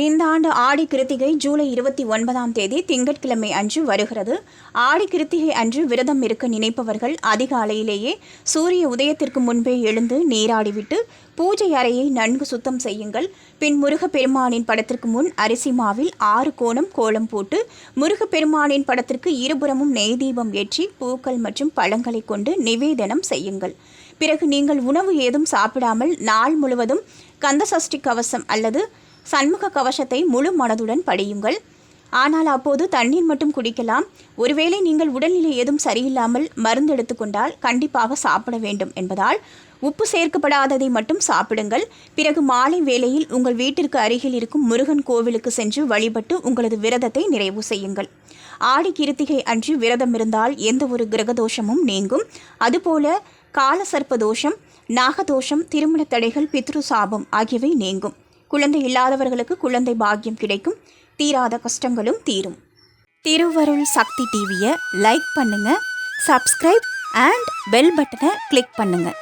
இந்த ஆண்டு ஆடி கிருத்திகை ஜூலை இருபத்தி ஒன்பதாம் தேதி திங்கட்கிழமை அன்று வருகிறது. ஆடி கிருத்திகை அன்று விரதம் இருக்க நினைப்பவர்கள் அதிகாலையிலேயே சூரிய உதயத்திற்கு முன்பே எழுந்து நீராடிவிட்டு பூஜை அறையை நன்கு சுத்தம் செய்யுங்கள். பின் முருகப்பெருமானின் படத்திற்கு முன் அரிசி மாவில் ஆறு கோணம் கோலம் போட்டு முருகப்பெருமானின் படத்திற்கு இருபுறமும் நெய் தீபம் ஏற்றி பூக்கள் மற்றும் பழங்களை கொண்டு நிவேதனம் செய்யுங்கள். பிறகு நீங்கள் உணவு ஏதும் சாப்பிடாமல் நாள் முழுவதும் கந்தசஷ்டி கவசம் அல்லது சண்முக கவசத்தை முழு மனதுடன் படியுங்கள். ஆனால் அப்போது தண்ணீர் மட்டும் குடிக்கலாம். ஒருவேளை நீங்கள் உடல்நிலை ஏதும் சரியில்லாமல் மருந்து எடுத்துக்கொண்டால் கண்டிப்பாக சாப்பிட வேண்டும் என்பதால் உப்பு சேர்க்கப்படாததை மட்டும் சாப்பிடுங்கள். பிறகு மாலை வேளையில் உங்கள் வீட்டிற்கு அருகில் இருக்கும் முருகன் கோவிலுக்கு சென்று வழிபட்டு உங்களது விரதத்தை நிறைவு செய்யுங்கள். ஆடி கிருத்திகை அன்று விரதம் இருந்தால் எந்த ஒரு கிரகதோஷமும் நீங்கும். அதுபோல காலசர்ப்ப தோஷம் நாகதோஷம் திருமண தடைகள் பித்ரு சாபம் ஆகியவை நீங்கும். குழந்தை இல்லாதவர்களுக்கு குழந்தை பாக்கியம் கிடைக்கும். தீராத கஷ்டங்களும் தீரும். திருவருள் சக்தி டிவியை லைக் பண்ணுங்கள் சப்ஸ்கிரைப் அண்ட் பெல் பட்டனை கிளிக் பண்ணுங்கள்